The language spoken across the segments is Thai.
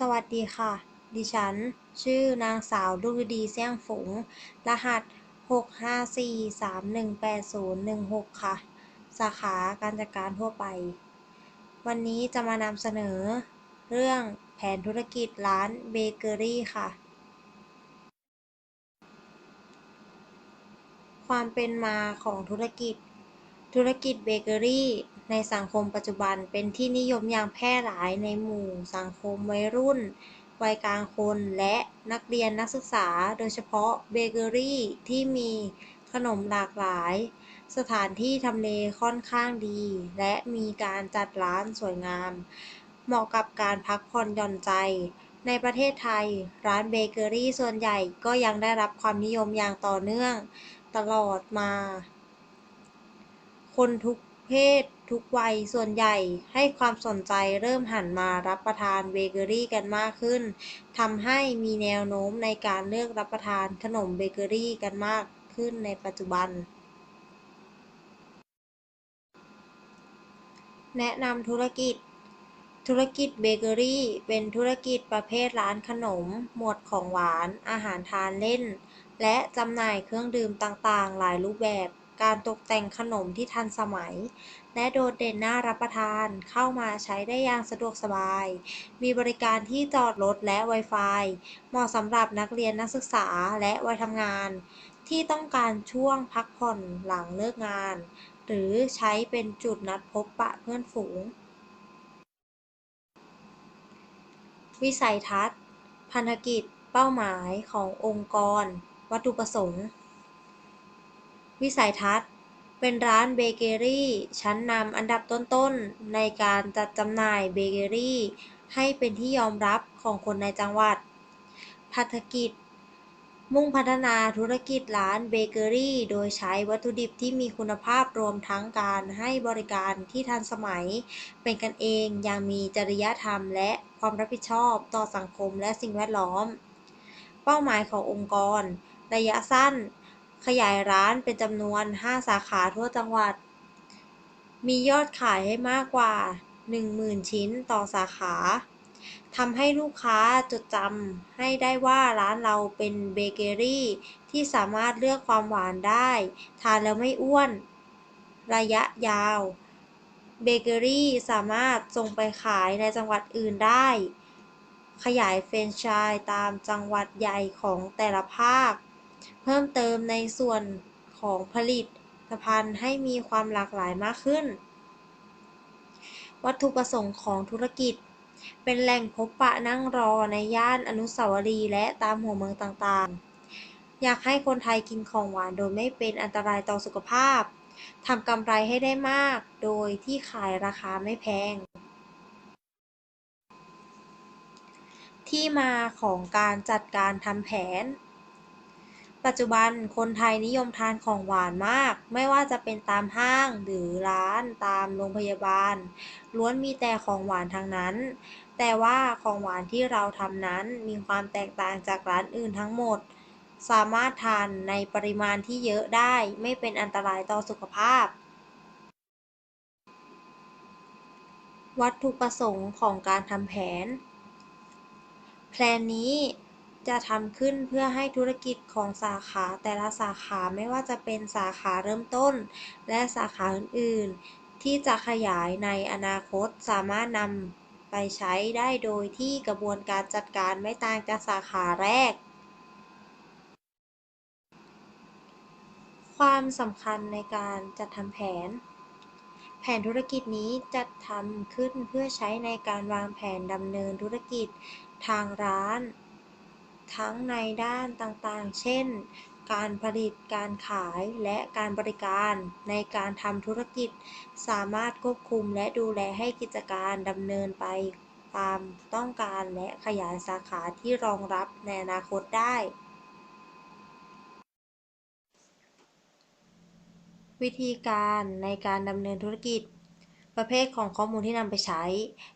สวัสดีค่ะ ดิฉัน ชื่อนางสาวดุรดีเสี่ยงฝง รหัส 654318016 ค่ะ สาขาการจัดการทั่วไป วันนี้จะมานำเสนอ เรื่องแผนธุรกิจร้านเบเกอรี่ค่ะ ความเป็นมาของธุรกิจ ธุรกิจเบเกอรี่ ในสังคมปัจจุบันเป็นที่นิยมอย่างแพร่หลายในหมู่สังคมวัยรุ่น วัยกลางคน และนักเรียนนักศึกษา โดยเฉพาะเบเกอรี่ที่มีขนมหลากหลาย สถานที่ทำเลค่อนข้างดี และมีการจัดร้านสวยงาม เหมาะกับการพักผ่อนหย่อนใจ ในประเทศไทย ร้านเบเกอรี่ส่วนใหญ่ก็ยังได้รับความนิยมอย่างต่อเนื่อง ตลอดมา คนทุก เพศทุกวัยส่วนใหญ่ให้ความสนใจเริ่มหันมารับประทานเบเกอรี่กันมากขึ้นทำให้มีแนวโน้มในการเลือกรับประทานขนมเบเกอรี่กันมากขึ้นในปัจจุบัน แนะนำธุรกิจ ธุรกิจเบเกอรี่ เป็นธุรกิจประเภทร้านขนม หมวดของหวาน อาหารทานเล่น และจำหน่ายเครื่องดื่มต่างๆ หลายรูปแบบ การตกแต่งขนมที่ทันสมัย และโดดเด่นน่ารับประทานเข้ามาใช้ได้อย่างสะดวกสบาย มีบริการที่จอดรถและ Wi-Fi เหมาะสำหรับนักเรียนนักศึกษาและวัยทำงาน ที่ต้องการช่วงพักผ่อนหลังเลิกงาน หรือใช้เป็นจุดนัดพบปะเพื่อนฝูง วิสัยทัศน์ พันธกิจ เป้าหมายขององค์กร วัตถุประสงค์ วิสัยทัศน์ เป็นร้านเบเกอรี่ชั้นนำอันดับต้นๆ ในการจัดจำหน่ายเบเกอรี่ ให้เป็นที่ยอมรับของคนในจังหวัด พันธกิจ มุ่งพัฒนาธุรกิจร้านเบเกอรี่ โดยใช้วัตถุดิบที่มีคุณภาพรวมทั้งการให้บริการที่ทันสมัย เป็นกันเองอย่างมีจริยธรรมและความรับผิดชอบต่อสังคมและสิ่งแวดล้อม เป้าหมายขององค์กร ระยะสั้น ขยายร้านเป็นจำนวน 5 สาขาทั่วจังหวัด มียอดขายให้มากกว่า 10,000 ชิ้นต่อสาขาทำให้ลูกค้าจดจำให้ได้ว่าร้านเราเป็นเบเกอรี่ที่สามารถเลือกความหวานได้ ทานแล้วไม่อ้วน ระยะยาว เบเกอรี่สามารถส่งไปขายในจังหวัดอื่นได้ ขยายแฟรนไชส์ตามจังหวัดใหญ่ของแต่ละภาค เพิ่มเติมในส่วนของผลิตภัณฑ์ให้มีความหลากหลายมากขึ้น วัตถุประสงค์ของธุรกิจ เป็นแหล่งพบปะนั่งรอในย่านอนุสาวรีย์และตามหัวเมืองต่างๆ อยากให้คนไทยกินของหวานโดยไม่เป็นอันตรายต่อสุขภาพทำกำไรให้ได้มาก โดยที่ขายราคาไม่แพง ที่มาของการจัดการทำแผน ปัจจุบันคนไทยนิยมทานของหวานมาก ไม่ว่าจะเป็นตามห้างหรือร้านตามโรงพยาบาล ล้วนมีแต่ของหวานทั้งนั้น แต่ว่าของหวานที่เราทำนั้นมีความแตกต่างจากร้านอื่นทั้งหมด สามารถทานในปริมาณที่เยอะได้ไม่เป็นอันตรายต่อสุขภาพ วัตถุประสงค์ของการทำแผนแพลนนี้ จะทำขึ้นเพื่อให้ธุรกิจของสาขาแต่ละสาขาไม่ว่าจะเป็นสาขาเริ่มต้น และสาขาอื่น ๆ ที่จะขยายในอนาคตสามารถนำไปใช้ได้โดยที่กระบวนการจัดการไม่ต่างจากสาขาแรก ความสำคัญในการจัดทำแผนแผนธุรกิจนี้จัดทำขึ้นเพื่อใช้ในการวางแผนดำเนินธุรกิจทางร้าน ทั้งในด้านต่างๆ เช่น การผลิต การขาย และการบริการ ในการทำธุรกิจ สามารถควบคุมและดูแลให้กิจการดำเนินไปตามต้องการและขยายสาขาที่รองรับในอนาคตได้ วิธีการในการดำเนินธุรกิจ ประเภทของข้อมูลที่นำไปใช้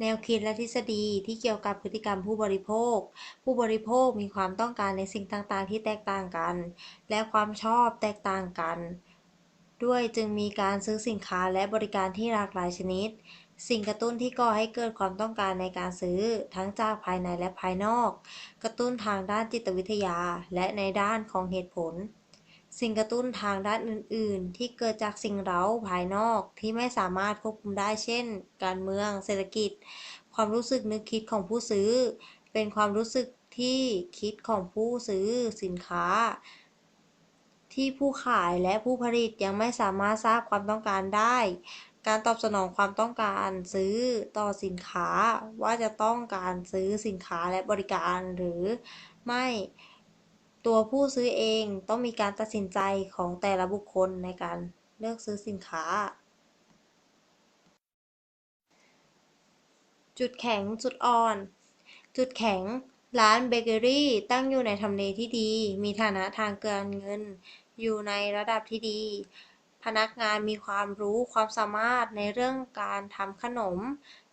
แนวคิดและทฤษฎีที่เกี่ยวกับพฤติกรรมผู้บริโภค ผู้บริโภคมีความต้องการในสิ่งต่างๆ ที่แตกต่างกัน และความชอบแตกต่างกัน ด้วยจึงมีการซื้อสินค้าและบริการที่หลากหลายชนิด สิ่งกระตุ้นที่ก่อให้เกิดความต้องการในการซื้อทั้งจากภายในและภายนอก กระตุ้นทางด้านจิตวิทยา และในด้านของเหตุผล สิ่งกระตุ้นทางด้านอื่น ๆ ที่เกิดจากสิ่งเร้าภายนอกที่ไม่สามารถควบคุมได้เช่น การเมือง เศรษฐกิจ ความรู้สึกนึกคิดของผู้ซื้อ เป็นความรู้สึกที่คิดของผู้ซื้อสินค้า ที่ผู้ขายและผู้ผลิตยังไม่สามารถทราบความต้องการได้ การตอบสนองความต้องการซื้อต่อสินค้าว่าจะต้องการซื้อสินค้าและบริการหรือไม่ ตัวผู้ซื้อเองต้องมีการตัดสินใจของแต่ละบุคคลในการเลือกซื้อสินค้า จุดแข็งจุดอ่อน จุดแข็งร้านเบเกอรี่ตั้งอยู่ในทำเลที่ดี มีฐานะทางการเงิน อยู่ในระดับที่ดี พนักงานมีความรู้ความสามารถในเรื่องการทำขนม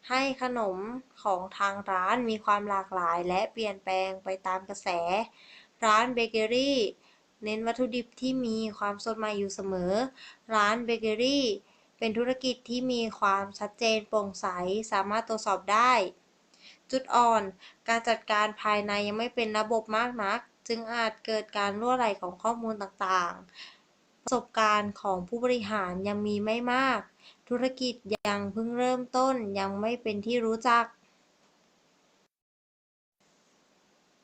ให้ขนมของทางร้านมีความหลากหลายและเปลี่ยนแปลงไปตามกระแส ร้านเบเกอรี่เน้นวัตถุดิบที่มีความสดใหม่อยู่เสมอ ร้านเบเกอรี่เป็นธุรกิจที่มีความชัดเจนโปร่งใส สามารถตรวจสอบได้ จุดอ่อน การจัดการภายในยังไม่เป็นระบบมากนัก จึงอาจเกิดการรั่วไหลของข้อมูลต่างๆ ประสบการณ์ของผู้บริหารยังมีไม่มาก ธุรกิจยังเพิ่งเริ่มต้นยังไม่เป็นที่รู้จัก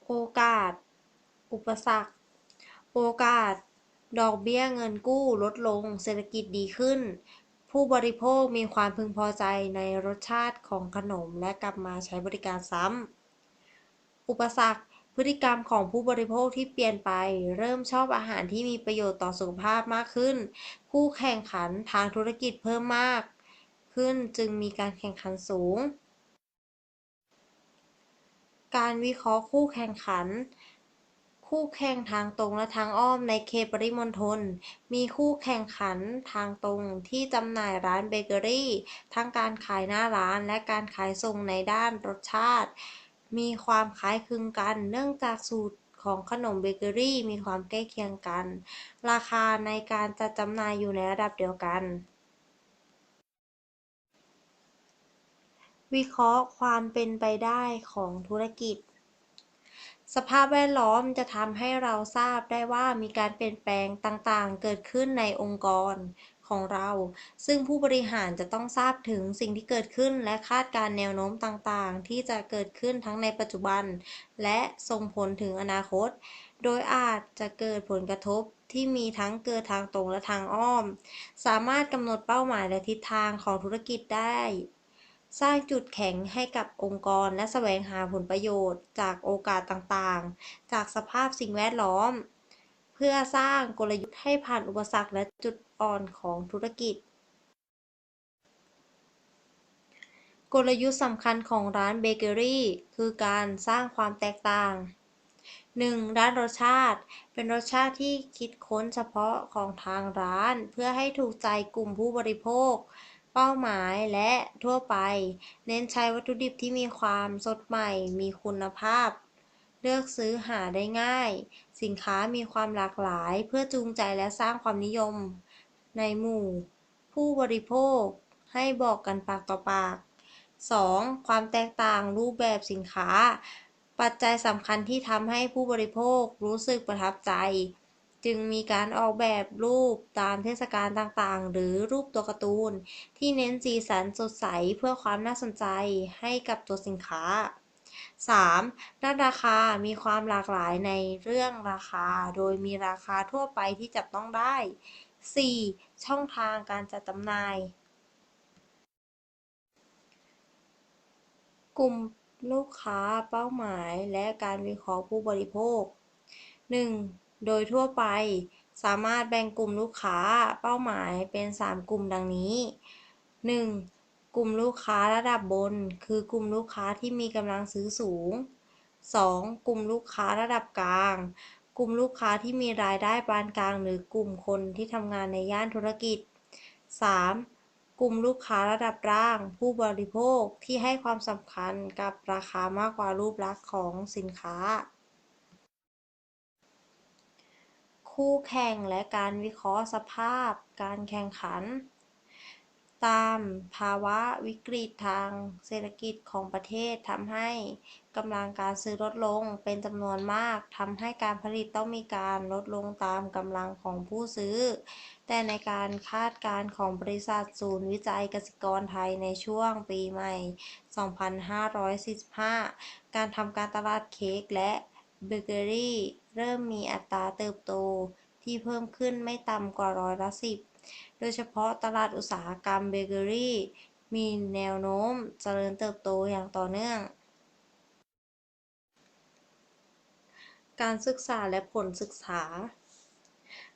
โอกาส อุปสรรค โอกาส ดอกเบี้ยเงินกู้ลดลง เศรษฐกิจดีขึ้น ผู้บริโภคมีความพึงพอใจในรสชาติของขนมและกลับมาใช้บริการซ้ำ อุปสรรค พฤติกรรมของผู้บริโภคที่เปลี่ยนไป เริ่มชอบอาหารที่มีประโยชน์ต่อสุขภาพมากขึ้น คู่แข่งขันทางธุรกิจเพิ่มมาก ขึ้นจึงมีการแข่งขันสูงการวิเคราะห์คู่แข่งขัน คู่แข่งทางตรงและทางอ้อมในเขตปริมณฑล มีคู่แข่งขันทางตรงที่จำหน่ายร้านเบเกอรี่ ทั้งการขายหน้าร้านและการขายส่งในด้านรสชาติ มีความคล้ายคลึงกัน เนื่องจากสูตรของขนมเบเกอรี่มีความใกล้เคียงกัน ราคาในการจัดจำหน่ายอยู่ในระดับเดียวกัน วิเคราะห์ความเป็นไปได้ของธุรกิจ สภาพแวดล้อมจะทำให้เราทราบได้ว่ามีการเปลี่ยนแปลงต่างๆ เกิดขึ้นในองค์กรของเรา ซึ่งผู้บริหารจะต้องทราบถึงสิ่งที่เกิดขึ้นและคาดการณ์แนวโน้มต่างๆ ที่จะเกิดขึ้นทั้งในปัจจุบัน และส่งผลถึงอนาคต โดยอาจจะเกิดผลกระทบที่มีทั้งเกิดทางตรงและทางอ้อม สามารถกำหนดเป้าหมายและทิศทางของธุรกิจได้ สร้างจุดแข็งให้กับองค์กรและแสวงหาผลประโยชน์ จากโอกาสต่างๆ จากสภาพสิ่งแวดล้อม เพื่อสร้างกลยุทธ์ให้ผ่านอุปสรรคและจุดอ่อนของธุรกิจ กลยุทธ์สำคัญของร้านเบเกอรี่คือการสร้างความแตกต่าง 1. ด้านรสชาติ เป็นรสชาติที่คิดค้นเฉพาะของทางร้าน เพื่อให้ถูกใจกลุ่มผู้บริโภค เป้าหมายและทั่วไป เน้นใช้วัตถุดิบที่มีความสดใหม่ มีคุณภาพ เลือกซื้อหาได้ง่าย สินค้ามีความหลากหลาย เพื่อจูงใจและสร้างความนิยม ในหมู่ ผู้บริโภค ให้บอกกันปากต่อปาก 2. ความแตกต่างรูปแบบสินค้า ปัจจัยสำคัญที่ทำให้ผู้บริโภครู้สึกประทับใจ จึงมีการออกแบบรูปตามเทศกาลต่างๆ หรือรูปตัวการ์ตูน ที่เน้นสีสันสดใสเพื่อความน่าสนใจให้กับตัวสินค้า 3. ด้านราคา มีความหลากหลายในเรื่องราคา โดยมีราคาทั่วไปที่จับต้องได้ 4. ช่องทางการจัดจำหน่าย กลุ่มลูกค้าเป้าหมายและการวิเคราะห์ผู้บริโภค 1. โดยทั่วไป สามารถแบ่งกลุ่มลูกค้าเป้าหมายเป็น 3 กลุ่มดังนี้ 1. กลุ่มลูกค้าระดับบน คือกลุ่มลูกค้าที่มีกำลังซื้อสูง 2. กลุ่มลูกค้าระดับกลาง กลุ่มลูกค้าที่มีรายได้ปานกลาง หรือกลุ่มคนที่ทำงานในย่านธุรกิจ 3. กลุ่มลูกค้าระดับล่าง ผู้บริโภคที่ให้ความสำคัญกับราคามากกว่ารูปลักษณ์ของสินค้า คู่แข่งและการวิเคราะห์สภาพการแข่งขัน ตามภาวะวิกฤตทางเศรษฐกิจของประเทศทำให้กำลังการซื้อลดลงเป็นจำนวนมากทำให้การผลิตต้องมีการลดลงตามกำลังของผู้ซื้อ แต่ในการคาดการณ์ของบริษัทศูนย์วิจัยเกษตรกรไทยในช่วงปีใหม่ 2545 การทำการตลาดเค้กและ เบเกอรี่เริ่มมีอัตราเติบโตที่เพิ่มขึ้นไม่ต่ำกว่าร้อยละสิบโดยเฉพาะตลาดอุตสาหกรรมเบเกอรี่มีแนวโน้มเจริญเติบโตอย่างต่อเนื่อง การศึกษาและผลศึกษา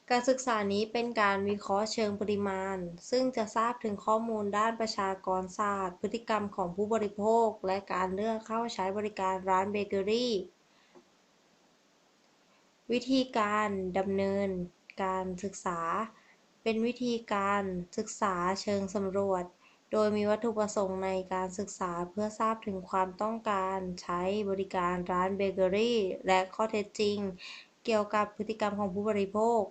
การศึกษานี้เป็นการวิเคราะห์เชิงปริมาณ ซึ่งจะทราบถึงข้อมูลด้านประชากรศาสตร์ พฤติกรรมของผู้บริโภค และการเลือกเข้าใช้บริการร้านเบเกอรี่ วิธีการดำเนินการศึกษา เป็นวิธีการศึกษาเชิงสำรวจ โดยมีวัตถุประสงค์ในการศึกษาเพื่อทราบถึงความต้องการใช้บริการร้านเบเกอรี่ และข้อเท็จจริง เกี่ยวกับพฤติกรรมของผู้บริโภค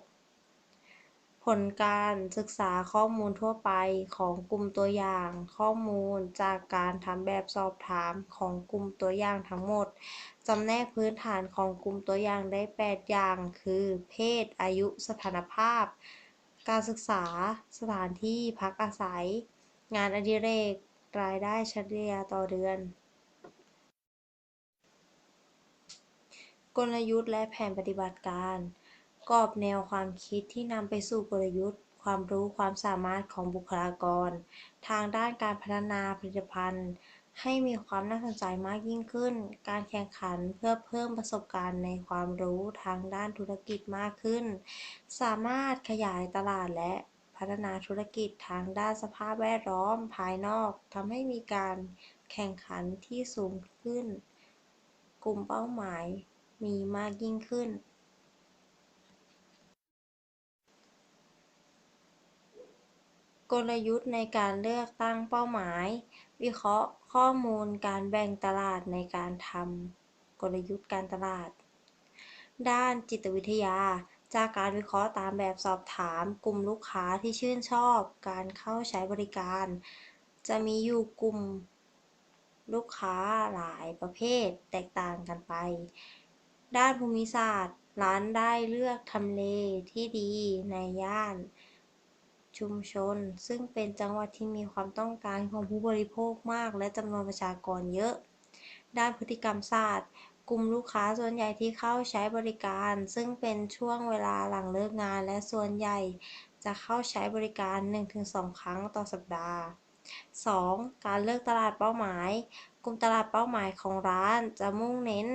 ผลการศึกษาข้อมูลทั่วไปของกลุ่มตัวอย่างข้อมูลจากการทำแบบสอบถามของกลุ่มตัวอย่างทั้งหมด จำแนกพื้นฐานของกลุ่มตัวอย่างได้ 8 อย่าง คือ เพศ อายุ สถานภาพ การศึกษา สถานที่ พักอาศัย งานอดิเรก รายได้เฉลี่ยต่อเดือน กลยุทธ์และแผนปฏิบัติการ กรอบแนวความคิดที่นำไปสู่กลยุทธ์ ความรู้ความสามารถของบุคลากร ทางด้านการพัฒนาผลิตภัณฑ์ ให้มีความน่าสนใจมากยิ่งขึ้น การแข่งขันเพื่อเพิ่มประสบการณ์ในความรู้ทางด้านธุรกิจมากขึ้น สามารถขยายตลาดและพัฒนาธุรกิจทางด้านสภาพแวดล้อมภายนอกทำให้มีการแข่งขันที่สูงขึ้น กลุ่มเป้าหมายมีมากยิ่งขึ้น กลยุทธ์ในการเลือกตั้งเป้าหมาย วิเคราะห์ข้อมูลการแบ่งตลาดในการทำกลยุทธ์การตลาด ด้านจิตวิทยา จากการวิเคราะห์ตามแบบสอบถามกลุ่มลูกค้าที่ชื่นชอบการเข้าใช้บริการ จะมีอยู่กลุ่มลูกค้าหลายประเภทแตกต่างกันไป ด้านภูมิศาสตร์ ร้านได้เลือกทำเลที่ดีในย่าน ชุมชน ซึ่งเป็นจังหวัดที่มีความต้องการของผู้บริโภคมาก และจำนวนประชากรเยอะ ด้านพฤติกรรมศาสตร์ กลุ่มลูกค้าส่วนใหญ่ที่เข้าใช้บริการ ซึ่งเป็นช่วงเวลาหลังเลิกงาน และส่วนใหญ่จะเข้าใช้บริการ 1-2 ครั้งต่อสัปดาห์ 2. การเลือกตลาดเป้าหมาย กลุ่มตลาดเป้าหมายของร้านจะมุ่งเน้น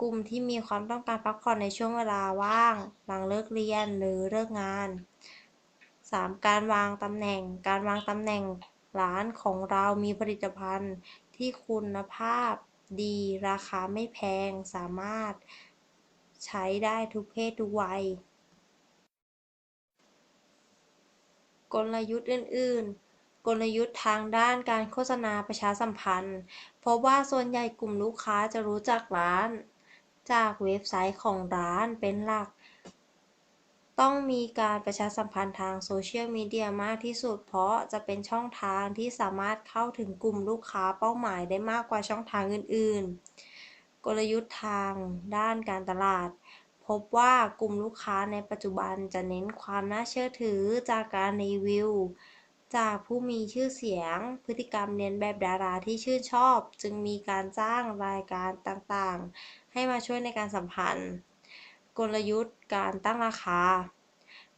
กลุ่มที่มีความต้องการพักผ่อนในช่วงเวลาว่าง หลังเลิกเรียนหรือเลิกงาน 3. การวางตำแหน่ง การวางตำแหน่งร้านของเรามีผลิตภัณฑ์ที่คุณภาพดี ราคาไม่แพง สามารถใช้ได้ทุกเพศทุกวัย กลยุทธ์อื่น ๆ กลยุทธ์ทางด้านการโฆษณาประชาสัมพันธ์พบว่าส่วนใหญ่กลุ่มลูกค้าจะรู้จักร้าน จากเว็บไซต์ของร้านเป็นหลัก ต้องมีการประชาสัมพันธ์ทางโซเชียลมีเดียมากที่สุด เพราะจะเป็นช่องทางที่สามารถเข้าถึงกลุ่มลูกค้าเป้าหมายได้มากกว่าช่องทางอื่น ๆ กลยุทธ์ทางด้านการตลาด พบว่ากลุ่มลูกค้าในปัจจุบันจะเน้นความน่าเชื่อถือจากการรีวิวจากผู้มีชื่อเสียง พฤติกรรมเลียนแบบดาราที่ชื่นชอบ จึงมีการจ้างรายการต่าง ให้มาช่วยในการสัมพันธ์ กลยุทธ์การตั้งราคา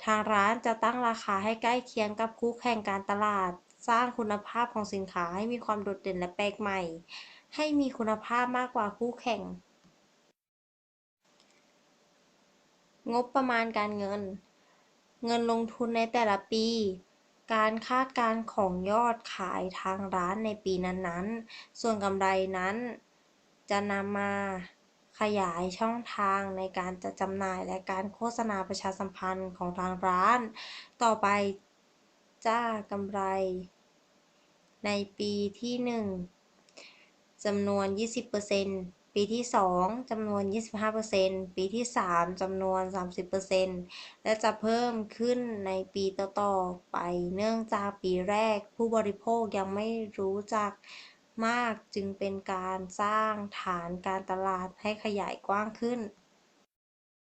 ทางร้านจะตั้งราคาให้ใกล้เคียงกับคู่แข่งการตลาด สร้างคุณภาพของสินค้าให้มีความโดดเด่นและแปลกใหม่ ให้มีคุณภาพมากกว่าคู่แข่ง งบประมาณการเงิน เงินลงทุนในแต่ละปี การคาดการณ์ของยอดขายทางร้านในปีนั้นๆ ส่วนกำไรนั้นจะนำมา ขยายช่องทางในการจัดจำหน่ายและการโฆษณาประชาสัมพันธ์ของทางร้าน ต่อไปจ้ากำไร ในปีที่ 1จำนวน 20%ปีที่ 2จำนวน 25%ปีที่ 3จำนวน 30%และจะเพิ่มขึ้นในปีต่อๆไป เนื่องจากปีแรกผู้บริโภคยังไม่รู้จัก มากจึงเป็นการสร้างฐานการตลาดให้ขยายกว้างขึ้น